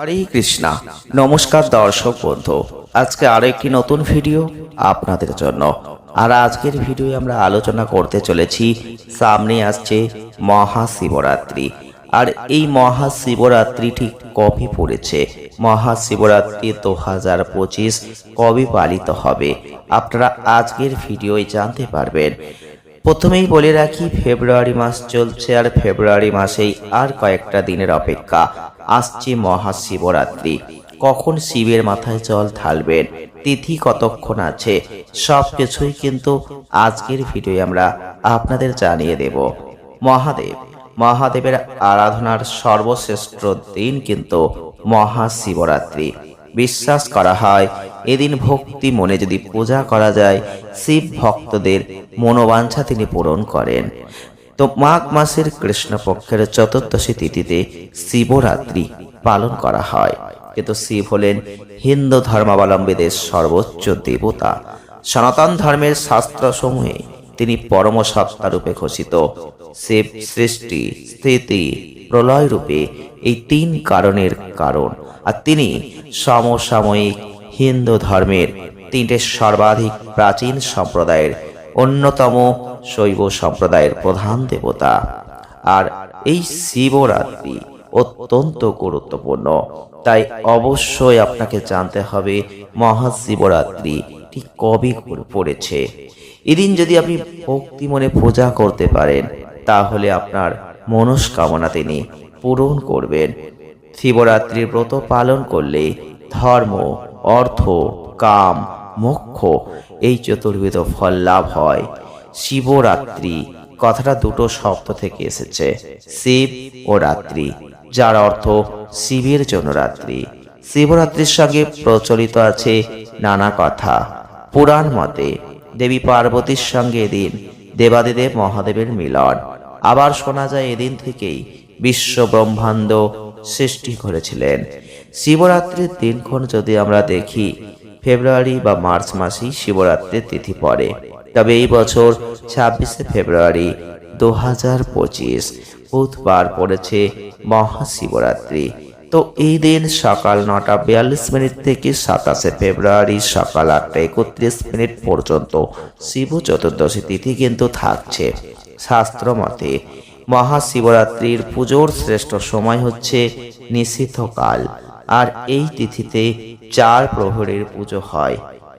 হরে কৃষ্ণা। নমস্কার দর্শক বন্ধু। আজকে আরও একটি নতুন ভিডিও আপনাদের জন্য। আর আজকের ভিডিও আমরা আলোচনা করতে চলেছি, সামনে আসছে মহাশিবরাত্রি। আর এই মহাশিবরাত্রি ঠিক কবে পড়েছে? মহাশিবরাত্রি দু হাজার পঁচিশ কবে পালিত হবে? আপনারা আজকের ভিডিওয় জানতে পারবেন। প্রথমেই বলে রাখি, ফেব্রুয়ারি মাস চলছে আর ফেব্রুয়ারি মাসেই আর কয়েকটা দিনের অপেক্ষা। আসছে মহাশিবরাত্রি। কখন শিবের মাথায় জল ঢালবেন তিথি কতক্ষণ আছে? সব কিছুই কিন্তু আজকের ভিডিওয়ে আমরা আপনাদের জানিয়ে দেব। মহাদেব, মহাদেবের আরাধনার সর্বশ্রেষ্ঠ দিন কিন্তু মহাশিবরাত্রি। বিশ্বাস করা হয়, এদিন ভক্তি মনে যদি পূজা করা যায়, শিব ভক্তদের মনোবাঞ্ছা তিনি পূরণ করেন। তো মাঘ মাসের কৃষ্ণপক্ষের চতুর্দশী তিথিতে শিবরাত্রি পালন করা হয়। কিন্তু শিব হলেন হিন্দু ধর্মাবলম্বীদের সর্বোচ্চ দেবতা। সনাতন ধর্মের শাস্ত্রসমূহে তিনি পরম সত্তা রূপে ঘোষিত। শিব সৃষ্টি, স্থিতি, প্রলয় রূপে এই তিন কারণের কারণ। আর তিনি সমসাময়িক হিন্দু ধর্মের তিনটে সর্বাধিক প্রাচীন সম্প্রদায়ের অন্যতম শৈব সম্প্রদায়ের প্রধান দেবতা। আর এই শিবরাত্রি অত্যন্ত গুরুত্বপূর্ণ। তাই অবশ্যই আপনাকে জানতে হবে, মহাশিবরাত্রি ঠিক কবে পড়েছে। এদিন যদি আপনি ভক্তি মনে পূজা করতে পারেন, তাহলে আপনার মনস্কামনা তিনি পূরণ করবেন। শিবরাত্রির ব্রত পালন করলে ধর্ম, অর্থ, কাম মোক্ষ এই চতুর্বিধ ফল লাভ হয়। শিবরাত্রি, কথাটা দুটো শব্দ থেকে এসেছে। শিব ও রাত্রি, যার অর্থ শিবের জন্য রাত্রি। শিবরাত্রির সঙ্গে প্রচলিত আছে নানা কথা। পুরাণ মতে, দেবী পার্বতীর সঙ্গে এদিন দেবাদিদেব মহাদেবের মিলন। আবার শোনা যায় এদিন থেকেই বিশ্ব ব্রহ্মাণ্ড সৃষ্টি করেছিলেন। শিবরাত্রির দিনক্ষণ যদি আমরা দেখি ফেব্রুয়ারি বা মার্চ মাসেই শিবরাত্রির তিথি পড়ে। তবে এই বছর ছাব্বিশে ফেব্রুয়ারি দু হাজার পঁচিশ বুধবার পড়েছে মহাশিবরাত্রি। তো এই দিন সকাল নটা বিয়াল্লিশ মিনিট থেকে সাতাশে ফেব্রুয়ারি সকাল আটটা একত্রিশ মিনিট পর্যন্ত শিব চতুর্দশী তিথি কিন্তু থাকছে। শাস্ত্র মতে মহাশিবরাত্রির পুজোর শ্রেষ্ঠ সময় হচ্ছে নিষিদ্ধকাল। আর এই তিথিতে চার প্রহরের পুজো হয়।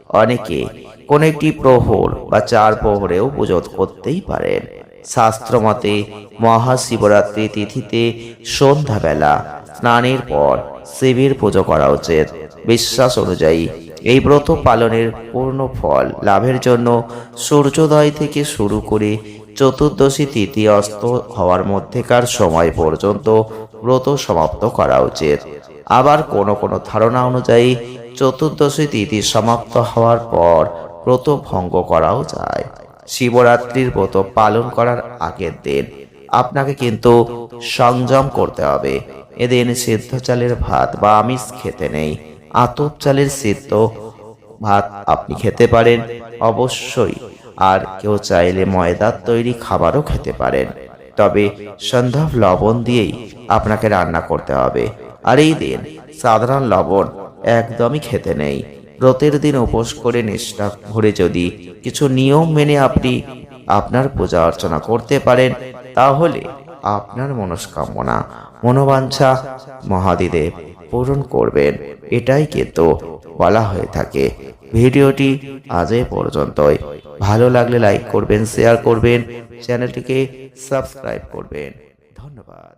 অনেকে কোন একটি প্রহর বা চার প্রহরেও পুজো করতেই পারেন। শাস্ত্র মতে মহাশিবরাত্রি তিথিতে সন্ধ্যাবেলা স্নানের পর শিবের পুজো করা উচিত। বিশ্বাস অনুযায়ী এই ব্রত পালনের পূর্ণ ফল লাভের জন্য সূর্যোদয় থেকে শুরু করে চতুর্দশী তিথি অস্ত হওয়ার মধ্যেকার সময় পর্যন্ত ব্রত সমাপ্ত করা উচিত। আবার কোনো কোনো ধারণা অনুযায়ী চতুর্দশী তিথি সমাপ্ত হওয়ার পর ব্রত ভঙ্গ করাও যায়। শিবরাত্রির ব্রত পালন করার আগের দিন আপনাকে কিন্তু সংযম করতে হবে। এদিন সিদ্ধ চালের ভাত বা আমিষ খেতে নেই। আতপ চালের সিদ্ধ ভাত আপনি খেতে পারেন। অবশ্যই আর কেউ চাইলে ময়দার তৈরি খাবারও খেতে পারেন। তবে সন্ধ্যা লবণ দিয়েই আপনাকে রান্না করতে হবে। আর এই দিন সাধারণ লবণ একদমই খেতে নেই। ব্রতের দিন উপোস করে নিষ্ঠা ভরে যদি কিছু নিয়ম মেনে আপনি আপনার পূজা অর্চনা করতে পারেন, তাহলে আপনার মনস্কামনা, মনোবাঞ্ছা মহাদিদেব পূরণ করবেন। এটাই কিন্তু বলা হয়ে থাকে। ভিডিওটি আজ এ পর্যন্তই। ভালো লাগলে লাইক করবেন শেয়ার করবেন চ্যানেলটিকে সাবস্ক্রাইব করবেন। ধন্যবাদ।